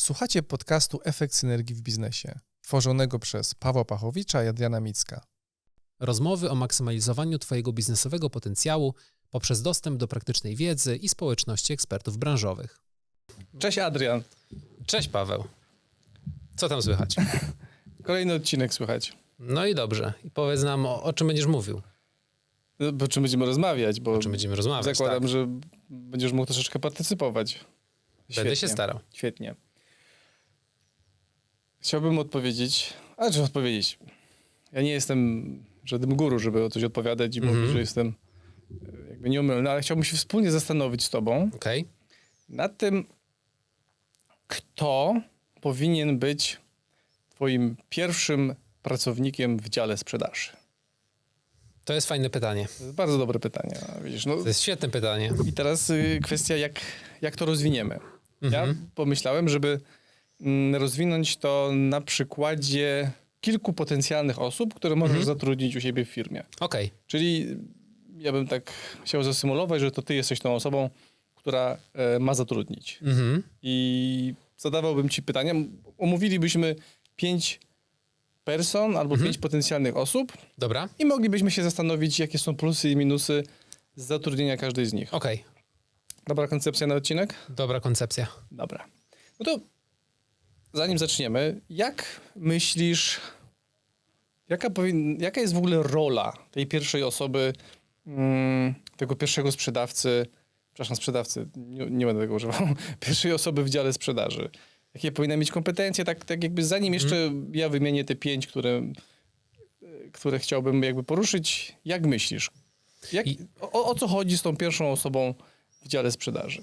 Słuchacie podcastu Efekt Synergii w Biznesie, tworzonego przez Pawła Pachowicza i Adriana Micka. Rozmowy o maksymalizowaniu Twojego biznesowego potencjału poprzez dostęp do praktycznej wiedzy i społeczności ekspertów branżowych. Cześć Adrian. Cześć Paweł. Co tam słychać? Kolejny odcinek słychać. No i dobrze. I powiedz nam, o, o czym będziesz mówił. No, O czym będziemy rozmawiać, bo O czym będziemy rozmawiać. zakładam, tak. że będziesz mógł troszeczkę partycypować. Będę się starał. Świetnie. Chciałbym odpowiedzieć, a czy odpowiedzieć? Ja nie jestem żadnym guru, żeby o coś odpowiadać i Mhm. mówić, że jestem e, jakby nieomylny, ale chciałbym się wspólnie zastanowić z tobą Okej. nad tym, kto powinien być twoim pierwszym pracownikiem w dziale sprzedaży. To jest fajne pytanie. To jest bardzo dobre pytanie. Widzisz, no, To jest świetne pytanie. I teraz y, kwestia, jak, jak to rozwiniemy. Ja Mhm. pomyślałem, żeby mm, rozwinąć to na przykładzie kilku potencjalnych osób, które możesz Mhm. zatrudnić u siebie w firmie. Okej. Czyli ja bym tak chciał zasymulować, że to ty jesteś tą osobą, która e, ma zatrudnić. Mhm. I zadawałbym ci pytania. Omówilibyśmy pięć person albo Mhm. pięć potencjalnych osób Dobra. i moglibyśmy się zastanowić, jakie są plusy i minusy zatrudnienia każdej z nich. Okej. Dobra koncepcja na odcinek? Dobra koncepcja. Dobra. No to zanim zaczniemy, jak myślisz, jaka, powin, jaka jest w ogóle rola tej pierwszej osoby, mm, tego pierwszego sprzedawcy, przepraszam, sprzedawcy, nie, nie będę tego używał, pierwszej osoby w dziale sprzedaży? Jakie powinna mieć kompetencje, tak, tak jakby zanim jeszcze ja wymienię te pięć, które, które chciałbym jakby poruszyć, jak myślisz? Jak, I- o, o co chodzi z tą pierwszą osobą w dziale sprzedaży?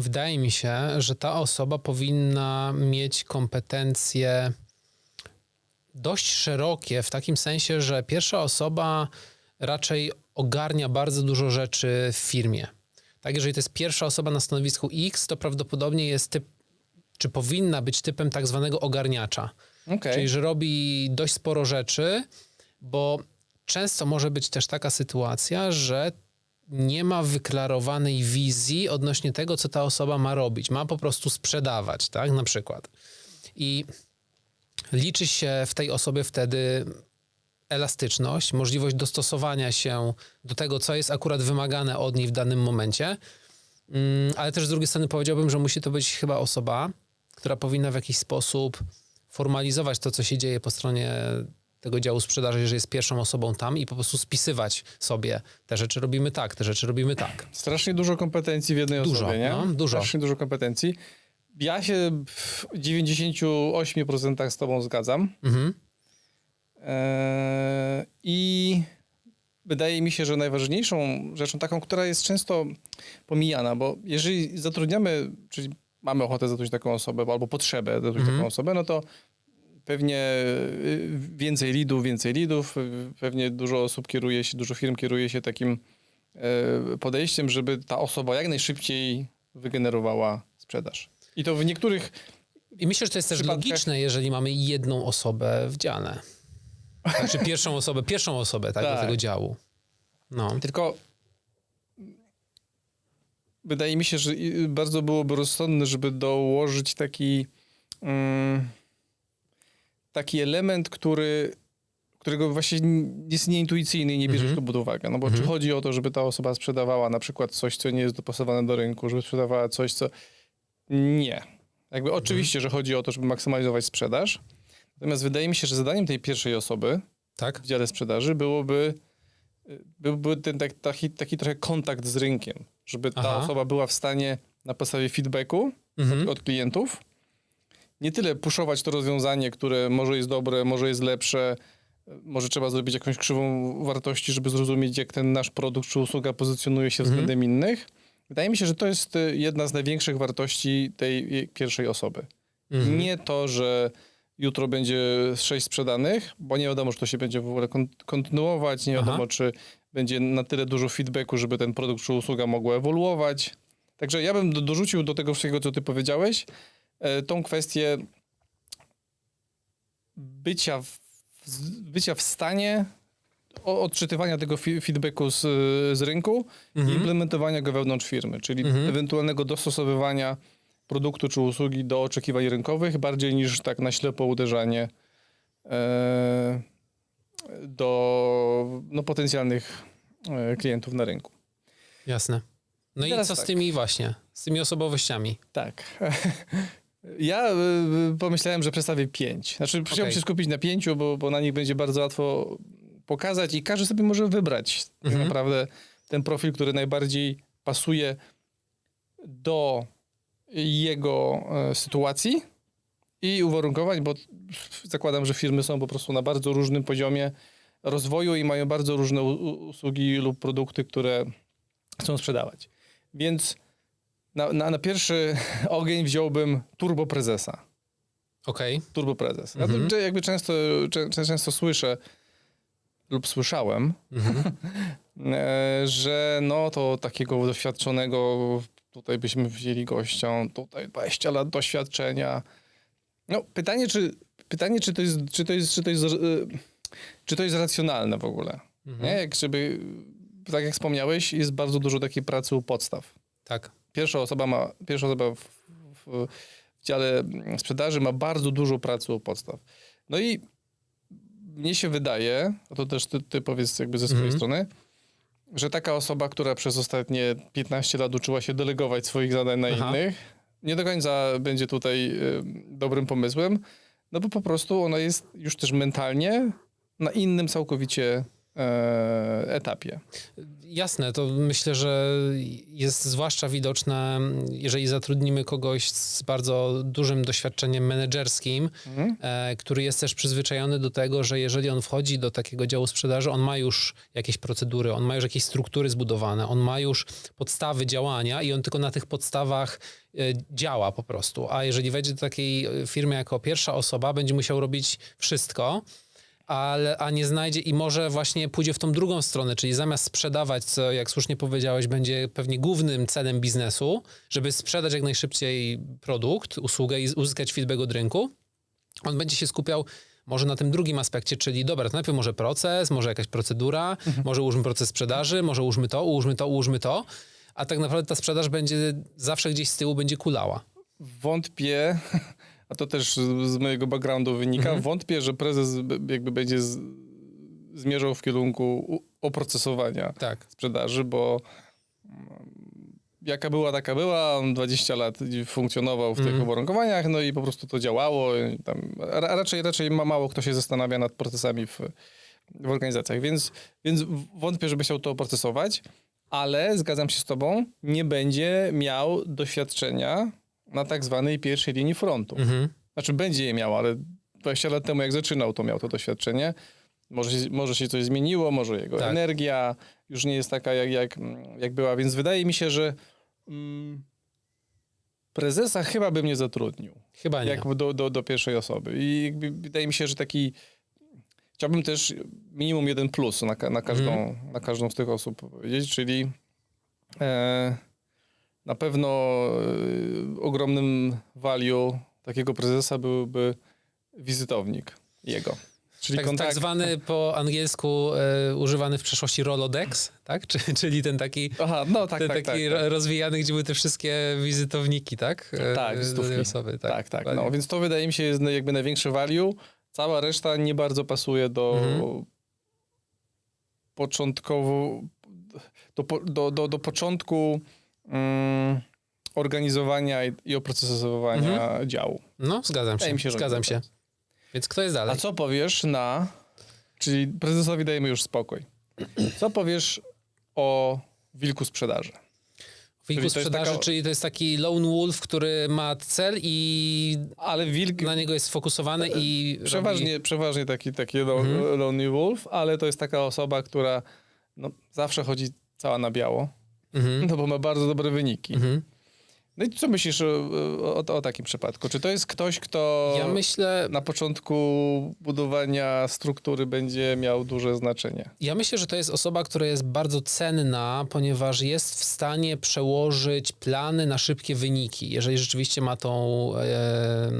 Wydaje mi się, że ta osoba powinna mieć kompetencje dość szerokie, w takim sensie, że pierwsza osoba raczej ogarnia bardzo dużo rzeczy w firmie. Tak, jeżeli to jest pierwsza osoba na stanowisku X, to prawdopodobnie jest typ, czy powinna być typem tak zwanego ogarniacza. Okej. Czyli, że robi dość sporo rzeczy, bo często może być też taka sytuacja, że nie ma wyklarowanej wizji odnośnie tego, co ta osoba ma robić. Ma po prostu sprzedawać, tak, na przykład. I liczy się w tej osobie wtedy elastyczność, możliwość dostosowania się do tego, co jest akurat wymagane od niej w danym momencie. Mm, Ale też z drugiej strony powiedziałbym, że musi to być chyba osoba, która powinna w jakiś sposób formalizować to, co się dzieje po stronie tego działu sprzedaży, że jest pierwszą osobą tam i po prostu spisywać sobie te rzeczy robimy tak, te rzeczy robimy tak. Strasznie dużo kompetencji w jednej Dużo, osobie, nie? no, dużo. Strasznie dużo kompetencji. Ja się w 98% z tobą zgadzam. Mhm. Eee, I wydaje mi się, że najważniejszą rzeczą taką, która jest często pomijana, bo jeżeli zatrudniamy, czyli mamy ochotę zatrudnić taką osobę, albo potrzebę zatrudnić Mhm. taką osobę, no to pewnie y, więcej lidów, więcej lidów, pewnie dużo osób kieruje się, dużo firm kieruje się takim e, podejściem, żeby ta osoba jak najszybciej wygenerowała sprzedaż. I to w niektórych I myślę, że to jest też logiczne, jeżeli mamy jedną osobę w dziale. Znaczy pierwszą osobę, pierwszą osobę tak, Tak. do tego działu. No. Tylko wydaje mi się, że bardzo byłoby rozsądne, żeby dołożyć taki mm, taki element, który którego właśnie jest nieintuicyjny i nie bierzesz Mhm. to pod uwagę. No bo czy Mhm. chodzi o to, żeby ta osoba sprzedawała na przykład coś, co nie jest dopasowane do rynku, żeby sprzedawała coś, co... Nie. Jakby oczywiście, że chodzi o to, żeby maksymalizować sprzedaż. Natomiast wydaje mi się, że zadaniem tej pierwszej osoby Tak? w dziale sprzedaży byłoby, byłby ten tak, taki, taki trochę kontakt z rynkiem, żeby ta Aha. osoba była w stanie na podstawie feedbacku Mhm. od klientów nie tyle puszować to rozwiązanie, które może jest dobre, może jest lepsze, może trzeba zrobić jakąś krzywą wartości, żeby zrozumieć, jak ten nasz produkt czy usługa pozycjonuje się Mhm. względem innych. Wydaje mi się, że to jest y, jedna z największych wartości tej y, pierwszej osoby. Mhm. Nie to, że jutro będzie sześć sprzedanych, bo nie wiadomo, czy to się będzie w ogóle kon- kontynuować, nie Aha. wiadomo, czy będzie na tyle dużo feedbacku, żeby ten produkt czy usługa mogła ewoluować. Także ja bym do, dorzucił do tego wszystkiego, co ty powiedziałeś, tą kwestię bycia w, z- bycia w stanie odczytywania tego feedbacku z, z rynku i Mhm. implementowania go wewnątrz firmy, czyli Mhm. ewentualnego dostosowywania produktu czy usługi do oczekiwań rynkowych, bardziej niż tak na ślepo uderzanie e, do no, potencjalnych e, klientów na rynku. Jasne. No i Teraz co z tak. tymi właśnie, z tymi osobowościami? Tak. Ja y, pomyślałem, że przedstawię pięć. Znaczy, chciałbym się skupić na pięciu, bo, bo na nich będzie bardzo łatwo pokazać i każdy sobie może wybrać tak Mhm. naprawdę ten profil, który najbardziej pasuje do jego e, sytuacji i uwarunkowań, bo zakładam, że firmy są po prostu na bardzo różnym poziomie rozwoju i mają bardzo różne usługi lub produkty, które chcą sprzedawać. Więc na, na, na pierwszy ogień wziąłbym Turbo Prezesa. Okej. Turbo Prezes. Ja Mhm. to jakby często, czę- często słyszę lub słyszałem, Mhm. e, że no to takiego doświadczonego tutaj byśmy wzięli gościa, tutaj 20 lat doświadczenia. No pytanie, czy, pytanie, czy to jest, czy to jest, czy to jest, e, czy to jest racjonalne w ogóle. Mhm. Nie? Jak żeby, tak jak wspomniałeś, jest bardzo dużo takiej pracy u podstaw. Tak. Pierwsza osoba ma, pierwsza osoba w, w, w dziale sprzedaży ma bardzo dużo pracy u podstaw. No i mnie się wydaje, a to też ty, ty powiedz jakby ze swojej Mhm. strony, że taka osoba, która przez ostatnie 15 lat uczyła się delegować swoich zadań na Aha. innych, nie do końca będzie tutaj y, dobrym pomysłem, no bo po prostu ona jest już też mentalnie na innym całkowicie etapie. Jasne, to myślę, że jest zwłaszcza widoczne, jeżeli zatrudnimy kogoś z bardzo dużym doświadczeniem menedżerskim, Mhm. e, który jest też przyzwyczajony do tego, że jeżeli on wchodzi do takiego działu sprzedaży, on ma już jakieś procedury, on ma już jakieś struktury zbudowane, on ma już podstawy działania i on tylko na tych podstawach e, działa po prostu. A jeżeli wejdzie do takiej e, firmy jako pierwsza osoba, będzie musiał robić wszystko, ale, a nie znajdzie i może właśnie pójdzie w tą drugą stronę, czyli zamiast sprzedawać, co jak słusznie powiedziałeś, będzie pewnie głównym celem biznesu, żeby sprzedać jak najszybciej produkt, usługę i uzyskać feedback od rynku, on będzie się skupiał może na tym drugim aspekcie, czyli dobra, to najpierw może proces, może jakaś procedura, może ułóżmy proces sprzedaży, może ułóżmy to, ułóżmy to, ułóżmy to, a tak naprawdę ta sprzedaż będzie zawsze gdzieś z tyłu będzie kulała. wątpię, a to też z, z mojego backgroundu wynika, Mhm. wątpię, że prezes jakby będzie z, zmierzał w kierunku oprocesowania Tak. sprzedaży, bo mm, jaka była, taka była, on 20 lat funkcjonował w tych Mhm. uwarunkowaniach, no i po prostu to działało. Tam, ra, raczej, raczej ma mało kto się zastanawia nad procesami w, w organizacjach, więc, więc wątpię, żeby chciał to oprocesować, ale zgadzam się z tobą, nie będzie miał doświadczenia na tak zwanej pierwszej linii frontu. Mhm. Znaczy będzie je miał, ale 20 lat temu jak zaczynał, to miał to doświadczenie. Może się, może się coś zmieniło, może jego Tak. energia już nie jest taka, jak, jak, jak była, więc wydaje mi się, że mm, prezesa chyba bym nie zatrudnił Chyba nie. jak do, do, do pierwszej osoby. I wydaje mi się, że taki. Chciałbym też minimum jeden plus na, na, każdą, Mhm. na każdą z tych osób powiedzieć, czyli e, na pewno e, ogromnym value takiego prezesa byłby wizytownik jego. Czyli Tak, kontakt. tak zwany po angielsku e, używany w przeszłości Rolodex, tak? Czy, czyli ten taki, Aha, no tak, ten tak, taki tak, tak. rozwijany, gdzie były te wszystkie wizytowniki, tak? E, Tak, wizytówki. osoby. Tak, Tak, tak. No, więc to wydaje mi się jest jakby największe value. Cała reszta nie bardzo pasuje do Mhm. początkowo do, do, do, do początku mm, organizowania i, i oprocesowania działu. No, zgadzam się, się, zgadzam tak się. Więc kto jest dalej? A co powiesz na... Czyli prezesowi dajemy już spokój. Co powiesz o wilku sprzedaży? Wilku czyli sprzedaży, taka- czyli to jest taki lone wolf, który ma cel i Ale wilk na niego jest sfokusowany i Przeważnie, przeważnie taki, taki Mhm. Lonely Wolf, ale to jest taka osoba, która no, zawsze chodzi cała na biało, Robi... Mhm. no bo ma bardzo dobre wyniki. Mhm. No i co myślisz o, o, o takim przypadku? Czy to jest ktoś, kto Ja myślę, na początku budowania struktury będzie miał duże znaczenie? Ja myślę, że to jest osoba, która jest bardzo cenna, ponieważ jest w stanie przełożyć plany na szybkie wyniki, jeżeli rzeczywiście ma tą, e,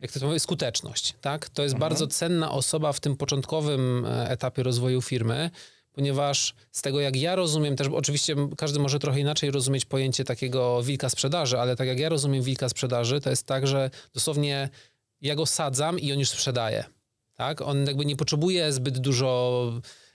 jak to mówię, skuteczność. Tak? To jest bardzo cenna osoba w tym początkowym e, etapie rozwoju firmy, ponieważ z tego jak ja rozumiem też, oczywiście każdy może trochę inaczej rozumieć pojęcie takiego wilka sprzedaży, ale tak jak ja rozumiem wilka sprzedaży, to jest tak, że dosłownie ja go sadzam i on już sprzedaje. Tak? On jakby nie potrzebuje zbyt dużo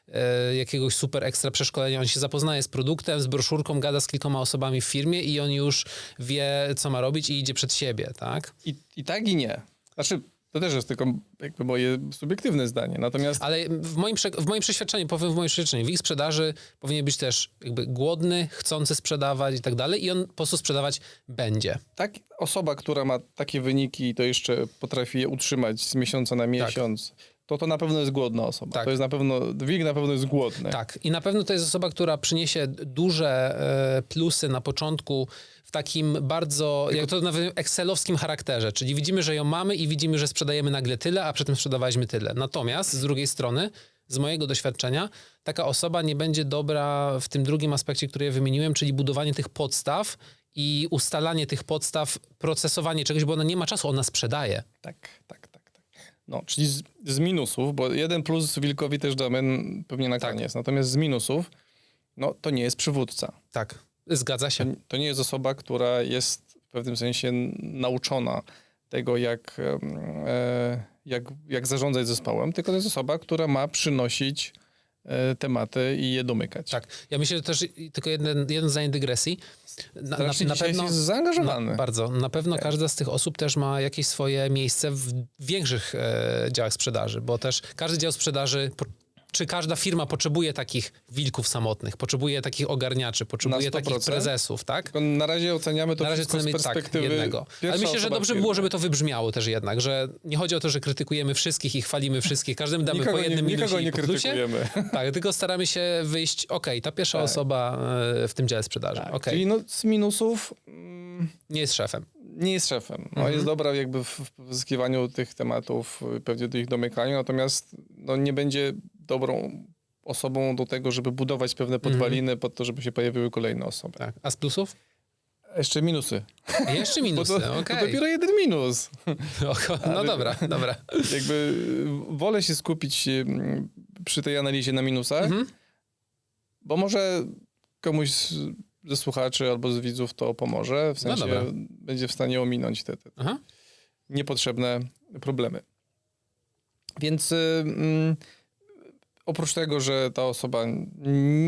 e, jakiegoś super ekstra przeszkolenia. On się zapoznaje z produktem, z broszurką, gada z kilkoma osobami w firmie i on już wie, co ma robić i idzie przed siebie, tak? I, I tak i nie. Znaczy, to też jest tylko jakby moje subiektywne zdanie. Natomiast Ale w moim, w moim przeświadczeniu, powiem w moim przeświadczeniu, wilk sprzedaży powinien być też jakby głodny, chcący sprzedawać i tak dalej i on po prostu sprzedawać będzie. tak, osoba, która ma takie wyniki i to jeszcze potrafi je utrzymać z miesiąca na miesiąc, to to na pewno jest głodna osoba. Tak. To jest na pewno, wilk na pewno jest głodny. Tak, i na pewno to jest osoba, która przyniesie duże e, plusy na początku w takim bardzo, jak to nazywam, excelowskim charakterze, czyli widzimy, że ją mamy i widzimy, że sprzedajemy nagle tyle, a przedtem sprzedawaliśmy tyle. Natomiast z drugiej strony, z mojego doświadczenia, taka osoba nie będzie dobra w tym drugim aspekcie, który ja wymieniłem, czyli budowanie tych podstaw i ustalanie tych podstaw, procesowanie czegoś, bo ona nie ma czasu, ona sprzedaje. Tak. tak. No, czyli z, z minusów, bo jeden plus wilkowi też damy pewnie na Tak. koniec. Natomiast z minusów, no to nie jest przywódca. Tak, zgadza To, się. to nie jest osoba, która jest w pewnym sensie nauczona tego, jak, e, jak, jak zarządzać zespołem, tylko to jest osoba, która ma przynosić tematy i je domykać. Tak, ja myślę że też, tylko jeden, jeden zdanie dygresji. Na, Strasznie dzisiaj jest zaangażowany. Na, bardzo. Na pewno Tak. każda z tych osób też ma jakieś swoje miejsce w większych e, działach sprzedaży, bo też każdy dział sprzedaży, czy każda firma potrzebuje takich wilków samotnych, potrzebuje takich ogarniaczy, potrzebuje takich 100%. prezesów, tak? Tylko na razie oceniamy to Na razie wszystko z tak, perspektywy jednego. Ale myślę, że dobrze firmy. było, żeby to wybrzmiało też jednak, że nie chodzi o to, że krytykujemy wszystkich i chwalimy wszystkich, każdemu damy Nikogo po nie, jednym nikogo nie po plusie. krytykujemy. Tak, tylko staramy się wyjść, okej, ta pierwsza osoba e, w tym dziale sprzedaży, Tak, Czyli no, z minusów mm, nie jest szefem. nie jest szefem. No, Mhm. Jest dobra jakby w, w pozyskiwaniu tych tematów, y, pewnie do ich domykaniu, natomiast no, nie będzie dobrą osobą do tego, żeby budować pewne podwaliny pod to, żeby się pojawiły kolejne osoby. Tak. A z plusów? Jeszcze minusy. Jeszcze Bo minusy, to, okej. to dopiero jeden minus. Oko- No dobra, dobra. Jakby wolę się skupić przy tej analizie na minusach, Mhm. bo może komuś ze słuchaczy albo z widzów to pomoże. W No sensie dobra. będzie w stanie ominąć te, te, Aha. niepotrzebne problemy. Więc mm, oprócz tego, że ta osoba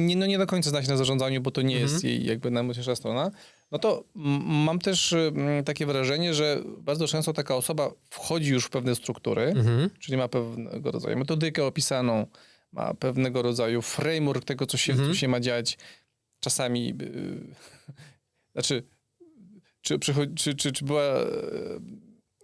nie, no nie do końca zna się na zarządzaniu, bo to nie Mhm. jest jej jakby najmocniejsza strona, no to mam też takie wrażenie, że bardzo często taka osoba wchodzi już w pewne struktury, Mhm. czyli ma pewnego rodzaju metodykę opisaną, ma pewnego rodzaju framework tego, co się, Mhm. co się ma dziać. Czasami, yy, znaczy, czy, czy, czy, czy była e,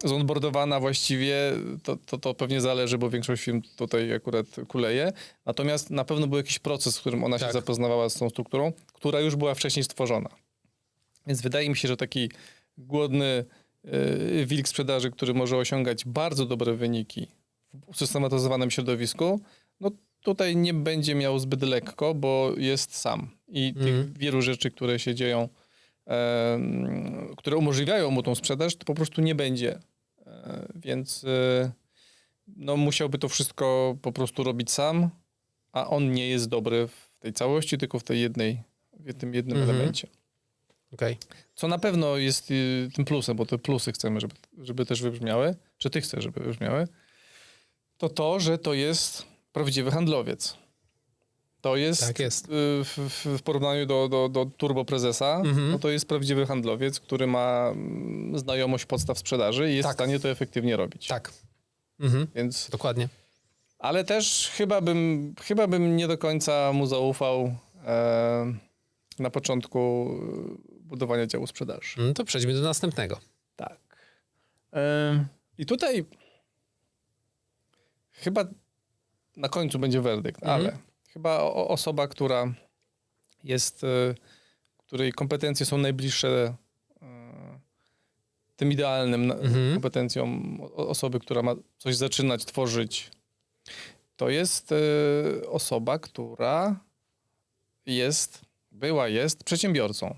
zonboardowana właściwie, to, to, to pewnie zależy, bo większość firm tutaj akurat kuleje. Natomiast na pewno był jakiś proces, w którym ona się Tak. zapoznawała z tą strukturą, która już była wcześniej stworzona. Więc wydaje mi się, że taki głodny yy, wilk sprzedaży, który może osiągać bardzo dobre wyniki w usystematyzowanym środowisku, no tutaj nie będzie miał zbyt lekko, bo jest sam. I Mhm. tych wielu rzeczy, które się dzieją, które umożliwiają mu tą sprzedaż, to po prostu nie będzie. E, więc e, no, musiałby to wszystko po prostu robić sam, a on nie jest dobry w tej całości, tylko w tej jednej, w tym jednym Mhm. elemencie. Okej. Co na pewno jest y, tym plusem, bo te plusy chcemy, żeby, żeby też wybrzmiały, czy ty chcesz, żeby wybrzmiały, to to, że to jest prawdziwy handlowiec. To jest, Tak jest. y, w, w- porównaniu do, do, do turbo prezesa, Mhm. no to jest prawdziwy handlowiec, który ma mm, znajomość podstaw sprzedaży i jest Tak. w stanie to efektywnie robić. Tak. Mhm. Więc, Dokładnie. ale też chyba bym, chyba bym nie do końca mu zaufał e, na początku y, budowania działu sprzedaży. No to przejdźmy do następnego. Tak. Ym, I tutaj chyba na końcu będzie werdykt, Mhm. ale chyba osoba, która jest, y, której kompetencje są najbliższe y, tym idealnym Mhm. kompetencjom osoby, która ma coś zaczynać, tworzyć, to jest y, osoba, która jest, była, jest przedsiębiorcą.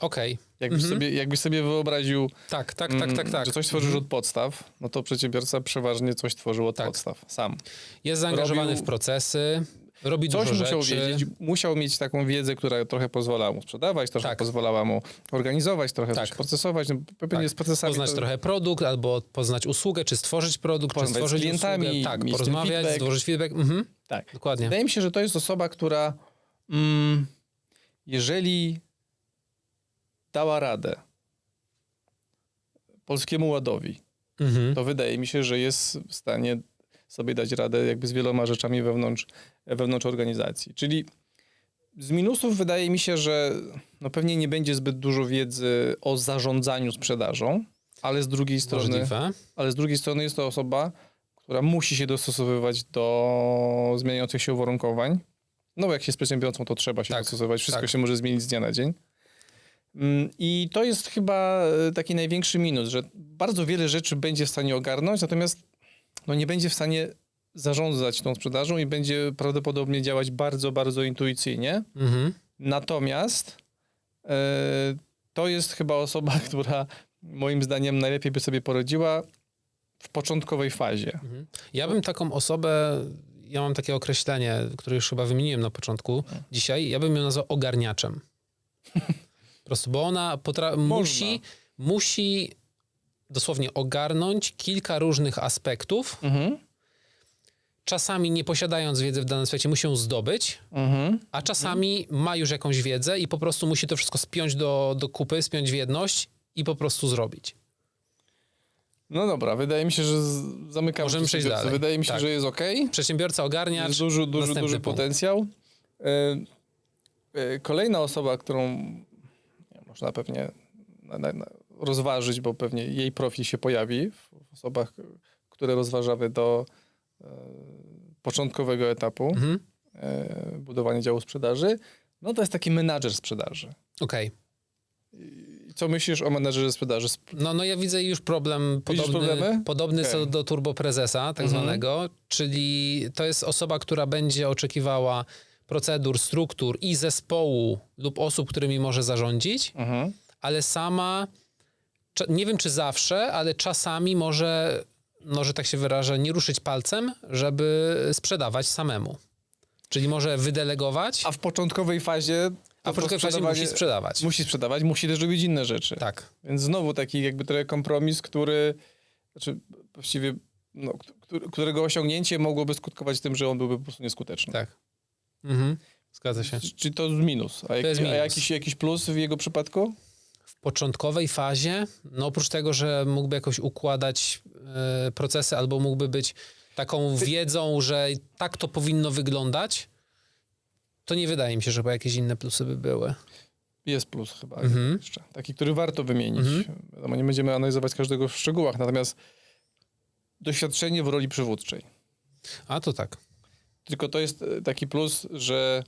Okej. Jakbyś, Mhm. sobie, jakbyś sobie wyobraził, Tak, tak, tak, tak, mm, tak. że coś tworzysz Mhm. od podstaw, no to przedsiębiorca przeważnie coś tworzył od Tak. podstaw sam. Jest zaangażowany robił- w procesy. Robi Coś dużo musiał rzeczy. wiedzieć, musiał mieć taką wiedzę, która trochę pozwalała mu sprzedawać, trochę Tak. pozwalała mu organizować, trochę Tak. procesować. No, pewnie Tak. z procesami Poznać to- trochę produkt, albo poznać usługę, czy stworzyć produkt, czy Porozmawiać z stworzyć klientami, usługę. Tak, porozmawiać, feedback. stworzyć feedback. Mhm, Tak. dokładnie. Wydaje mi się, że to jest osoba, która mm, jeżeli dała radę Polskiemu Ładowi, Mhm. to wydaje mi się, że jest w stanie sobie dać radę jakby z wieloma rzeczami wewnątrz, wewnątrz organizacji. Czyli z minusów wydaje mi się, że no pewnie nie będzie zbyt dużo wiedzy o zarządzaniu sprzedażą, ale z drugiej strony, Możliwe. ale z drugiej strony jest to osoba, która musi się dostosowywać do zmieniających się uwarunkowań. No bo jak się z przedsiębiorcą, to trzeba się Tak, dostosować. Wszystko tak. się może zmienić z dnia na dzień. Mm, I to jest chyba e, taki największy minus, że bardzo wiele rzeczy będzie w stanie ogarnąć, natomiast no nie będzie w stanie zarządzać tą sprzedażą i będzie prawdopodobnie działać bardzo, bardzo intuicyjnie. Mhm. Natomiast e, to jest chyba osoba, która moim zdaniem najlepiej by sobie poradziła w początkowej fazie. Mhm. Ja bym taką osobę, ja mam takie określenie, które już chyba wymieniłem na początku dzisiaj, ja bym ją nazwał ogarniaczem. Po prostu, bo ona potra- musi, musi dosłownie ogarnąć kilka różnych aspektów, Mhm. czasami nie posiadając wiedzy w danym świecie, musi ją zdobyć, Mhm. a czasami ma już jakąś wiedzę i po prostu musi to wszystko spiąć do, do kupy, spiąć w jedność i po prostu zrobić. No dobra, wydaje mi się, że z- zamykamy. Możemy przejść przedsiębiorcę. dalej. Wydaje mi się, Tak. że jest ok. Przedsiębiorca ogarniacz, Jest duży, duży, następny duży punkt. potencjał. E, e, Kolejna osoba, którą można pewnie na, na, na rozważyć, bo pewnie jej profil się pojawi w w osobach, które rozważamy do e, początkowego etapu Mhm. e, budowania działu sprzedaży, no to jest taki menadżer sprzedaży. Okej. I co myślisz o menadżerze sprzedaży? Sp- No, no ja widzę już problem Widzisz podobny, problemy? podobny co Okej. do turboprezesa tak Mhm. zwanego, czyli to jest osoba, która będzie oczekiwała procedur, struktur i zespołu lub osób, którymi może zarządzić, Mhm. ale sama, nie wiem czy zawsze, ale czasami może, no że tak się wyrażę, nie ruszyć palcem, żeby sprzedawać samemu. Czyli może wydelegować, A w początkowej fazie. a w początkowej fazie musi sprzedawać. Musi sprzedawać, musi też robić inne rzeczy. Tak. Więc znowu taki jakby trochę kompromis, który, znaczy właściwie, no, któ- którego osiągnięcie mogłoby skutkować tym, że on byłby po prostu nieskuteczny. Tak. Mhm. Zgadza się. Czyli to jest minus. A, jak, jest a minus. jakiś, jakiś plus w jego przypadku? w początkowej fazie, no oprócz tego, że mógłby jakoś układać e, procesy albo mógłby być taką wiedzą, że tak to powinno wyglądać, to nie wydaje mi się, żeby jakieś inne plusy by były. Jest plus chyba Mhm. jeszcze. Taki, który warto wymienić. Mhm. Nie będziemy analizować każdego w szczegółach, natomiast doświadczenie w roli przywódczej. A to tak. Tylko to jest e, taki plus, że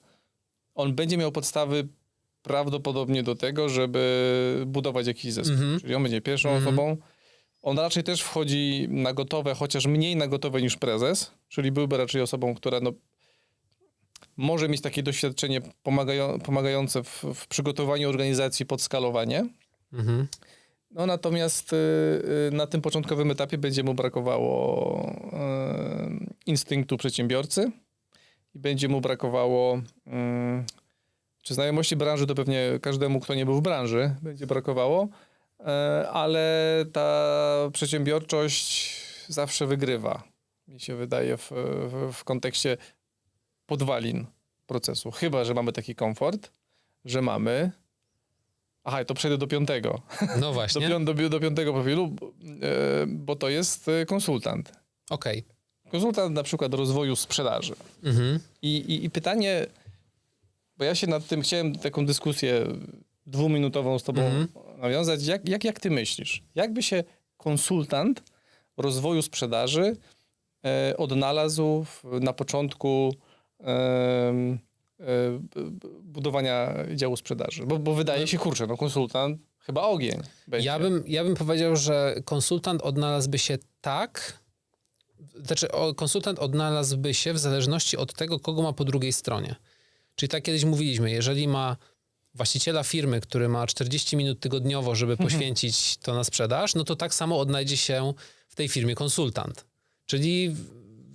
on będzie miał podstawy prawdopodobnie do tego, żeby budować jakiś zespół. Mhm. Czyli on będzie pierwszą Mhm. osobą. On raczej też wchodzi na gotowe, chociaż mniej na gotowe niż prezes, czyli byłby raczej osobą, która no, może mieć takie doświadczenie pomagają, pomagające w, w przygotowaniu organizacji pod skalowanie. Mhm. No natomiast y, y, na tym początkowym etapie będzie mu brakowało y, instynktu przedsiębiorcy i będzie mu brakowało y, czy znajomości branży, to pewnie każdemu, kto nie był w branży, będzie brakowało, y, ale ta przedsiębiorczość zawsze wygrywa, mi się wydaje, w, w, w kontekście podwalin procesu. Chyba, że mamy taki komfort, że mamy Aha, to przejdę do piątego. No Do, właśnie. pią- do, do piątego profilu, bo, e, to jest e, konsultant. Okej. Konsultant na przykład rozwoju sprzedaży. Mhm. I, i, I pytanie, bo ja się nad tym chciałem taką dyskusję dwuminutową z tobą Mhm. nawiązać. Jak, jak, jak ty myślisz? Jakby się konsultant rozwoju sprzedaży e, odnalazł w, na początku e, b- budowania działu sprzedaży? Bo, bo wydaje się, kurczę, no konsultant chyba ogień. Będzie. Ja bym, ja bym powiedział, że konsultant odnalazłby się tak, znaczy konsultant odnalazłby się w zależności od tego, kogo ma po drugiej stronie. Czyli tak kiedyś mówiliśmy, jeżeli ma właściciela firmy, który ma 40 minut tygodniowo, żeby poświęcić to na sprzedaż, no to tak samo odnajdzie się w tej firmie konsultant. Czyli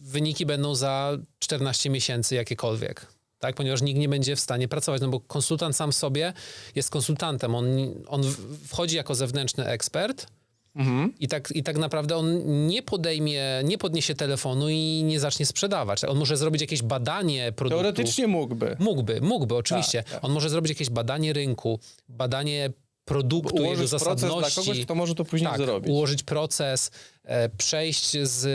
wyniki będą za 14 miesięcy jakiekolwiek. Tak, ponieważ nikt nie będzie w stanie pracować, no bo konsultant sam sobie jest konsultantem. On, on wchodzi jako zewnętrzny ekspert Mhm. i tak, i tak naprawdę on nie podejmie, nie podniesie telefonu i nie zacznie sprzedawać. On może zrobić jakieś badanie produktu. Teoretycznie mógłby. Mógłby, mógłby, oczywiście. Tak, tak. On może zrobić jakieś badanie rynku, badanie produktu, jego Ułożyć proces zasadności. dla kogoś, kto może to później tak, zrobić. ułożyć proces, e, przejść z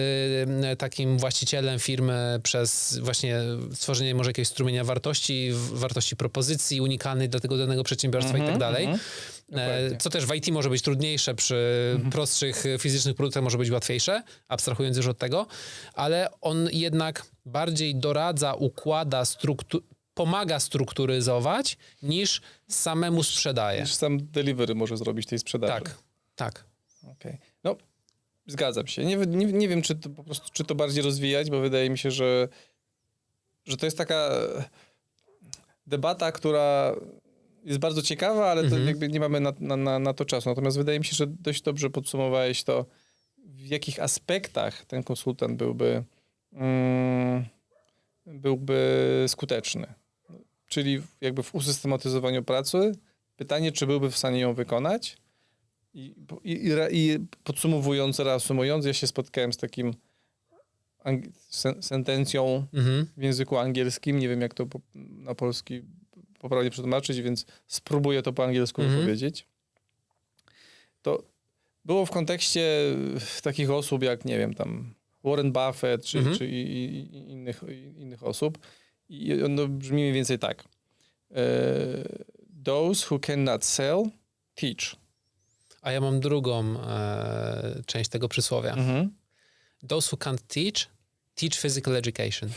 e, takim właścicielem firmy przez właśnie stworzenie może jakiegoś strumienia wartości, wartości propozycji unikalnej dla tego danego przedsiębiorstwa i tak dalej. E, Dokładnie. Co też w IT może być trudniejsze, przy prostszych e, fizycznych produktach może być łatwiejsze, abstrahując już od tego, ale on jednak bardziej doradza, układa, struktu- pomaga strukturyzować, niż samemu sprzedaje. Niż sam delivery może zrobić tej sprzedaży. Tak, tak. Okej. No, zgadzam się. Nie, nie, nie wiem, czy to po prostu, czy to bardziej rozwijać, bo wydaje mi się, że, że to jest taka debata, która jest bardzo ciekawa, ale to jakby nie mamy na, na, na, na to czasu. Natomiast wydaje mi się, że dość dobrze podsumowałeś to, w jakich aspektach ten konsultant byłby, mm, byłby skuteczny. Czyli jakby w usystematyzowaniu pracy. Pytanie, czy byłby w stanie ją wykonać? I, i, i, I podsumowując, reasumując, ja się spotkałem z takim sen, sentencją Mhm. w języku angielskim. Nie wiem, jak to po, na polski poprawnie przetłumaczyć, więc spróbuję to po angielsku Mhm. powiedzieć. To było w kontekście e, takich osób jak, nie wiem, tam Warren Buffett czy, Mhm. czy i, i, innych, i innych osób. I ono brzmi mniej więcej tak. E, Those who cannot sell, teach. A ja mam drugą e, część tego przysłowia. Mhm. Those who can't teach, teach physical education.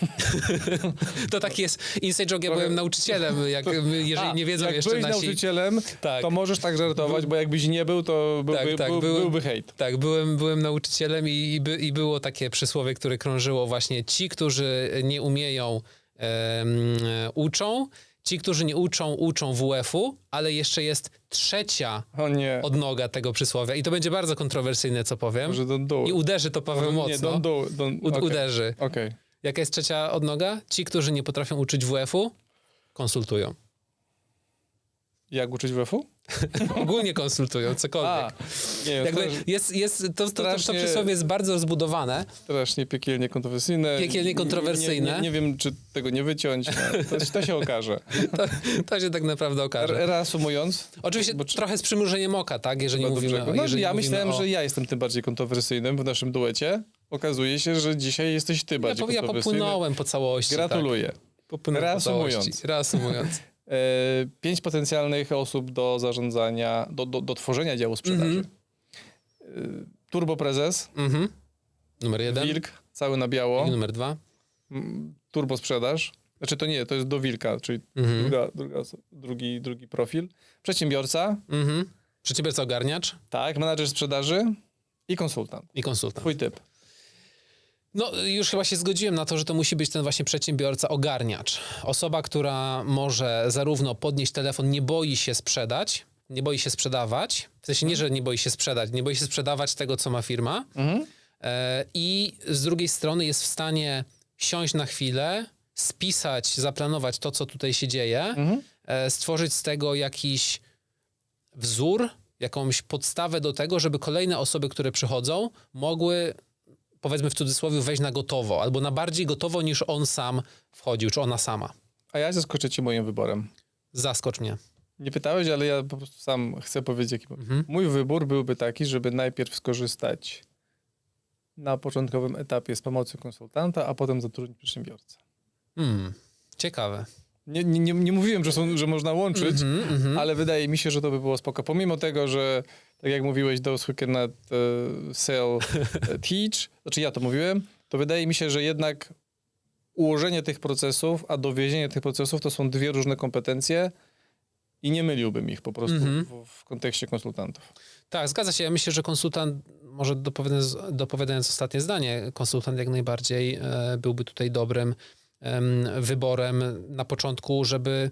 to taki jest inside joke, ja byłem nauczycielem, jak, jeżeli A, nie wiedzą jak jeszcze byłeś nasi... nauczycielem, Tak. to możesz tak żartować, bo jakbyś nie był, to byłby, Tak, tak, był, byłem- byłby hejt. Tak, byłem, byłem nauczycielem i, i, by, i było takie przysłowie, które krążyło właśnie ci, którzy nie umieją, e, uczą, ci, którzy nie uczą, uczą WF-u, ale jeszcze jest trzecia O nie, odnoga tego przysłowia i to będzie bardzo kontrowersyjne, co powiem. może do. I uderzy to Paweł Nie, mocno. don't do. Don't, U- okej. Uderzy. Okej. Jaka jest trzecia odnoga? Ci, którzy nie potrafią uczyć WF-u, konsultują. Jak uczyć WF-u? Ogólnie konsultują, A, cokolwiek. nie wiem, Jakby strasznie, jest, jest, to, to, to, to strasznie- przysłowie jest bardzo rozbudowane. strasznie piekielnie kontrowersyjne. Piekielnie Nie- kontrowersyjne. Nie, nie, nie wiem, czy tego nie wyciąć. No, to, to się okaże. To, to się tak naprawdę okaże. Re- Reasumując. Oczywiście bo czy- trochę z przymrużeniem oka, tak? Jeżeli do mówimy, o, No, jeżeli ja myślałem, o... że ja jestem tym bardziej kontrowersyjnym w naszym duecie. Okazuje się, że dzisiaj jesteś ty Ja, bardziej ja kontrowersyjny. popłynąłem po całości. Gratuluję. Tak. Popłynąłem Reasumując. Po całości. Reasumując. E, pięć potencjalnych osób do zarządzania, do, do, do tworzenia działu sprzedaży. E, Turbo prezes, Mhm. Numer jeden. wilk, cały na biało, I numer dwa. turbo sprzedaż. Znaczy to nie, to jest do wilka, czyli Mhm. druga, druga, drugi, drugi profil. Przedsiębiorca, Mhm. Przedsiębiorca ogarniacz tak, menadżer sprzedaży i konsultant. i konsultant. Twój typ. No, już chyba się zgodziłem na to, że to musi być ten właśnie przedsiębiorca, ogarniacz. Osoba, która może zarówno podnieść telefon, nie boi się sprzedać, nie boi się sprzedawać. W sensie nie, że nie boi się sprzedać, nie boi się sprzedawać tego, co ma firma. Mhm. E, I z drugiej strony jest w stanie siąść na chwilę, spisać, zaplanować to, co tutaj się dzieje, Mhm. e, stworzyć z tego jakiś wzór, jakąś podstawę do tego, żeby kolejne osoby, które przychodzą, mogły, powiedzmy w cudzysłowie, wejść na gotowo, albo na bardziej gotowo niż on sam wchodził, czy ona sama. A ja zaskoczę cię moim wyborem. Zaskocz mnie. Nie pytałeś, ale ja po prostu sam chcę powiedzieć, jaki Mhm. Mój wybór byłby taki, żeby najpierw skorzystać na początkowym etapie z pomocy konsultanta, a potem zatrudnić przedsiębiorcę. Hmm, ciekawe. Nie, nie, nie, mówiłem, że, są, że można łączyć, Mhm, mhm. ale wydaje mi się, że to by było spoko. Pomimo tego, że tak jak mówiłeś, those who cannot uh, sell, uh, teach, znaczy ja to mówiłem, to wydaje mi się, że jednak ułożenie tych procesów, a dowiezienie tych procesów to są dwie różne kompetencje i nie myliłbym ich po prostu Mhm. w, w kontekście konsultantów. Tak, zgadza się. Ja myślę, że konsultant, może dopowiadając, dopowiadając ostatnie zdanie, konsultant jak najbardziej e, byłby tutaj dobrym wyborem na początku, żeby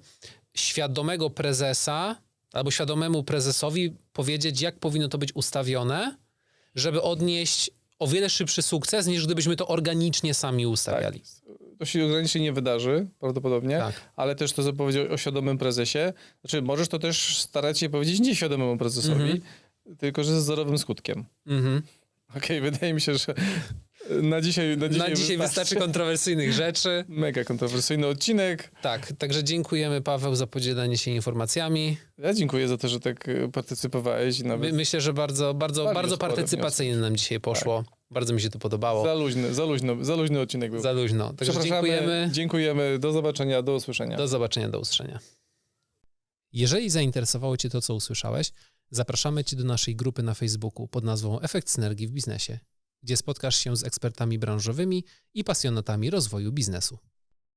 świadomego prezesa albo świadomemu prezesowi powiedzieć, jak powinno to być ustawione, żeby odnieść o wiele szybszy sukces, niż gdybyśmy to organicznie sami ustawiali. To się ogranicznie nie wydarzy, prawdopodobnie, Tak. ale też to, co powiedział o świadomym prezesie. Znaczy, możesz to też starać się powiedzieć nieświadomemu prezesowi, Mhm. tylko że z zerowym skutkiem. Mhm. Okej, wydaje mi się, że na dzisiaj, na dzisiaj, Na dzisiaj wystarczy kontrowersyjnych rzeczy. Mega kontrowersyjny odcinek. Tak, także dziękujemy Paweł za podzielenie się informacjami. Ja dziękuję za to, że tak e, partycypowałeś My, myślę, że bardzo, bardzo, Bardzo partycypacyjnie nam dzisiaj poszło. Bardzo mi się to podobało. za luźny, za, luźny, za luźny odcinek był. Za luźno. Także dziękujemy. Dziękujemy, do zobaczenia, do usłyszenia. Do zobaczenia, do usłyszenia. Jeżeli zainteresowało Cię to, co usłyszałeś, zapraszamy Cię do naszej grupy na Facebooku pod nazwą Efekt Synergii w Biznesie, gdzie spotkasz się z ekspertami branżowymi i pasjonatami rozwoju biznesu.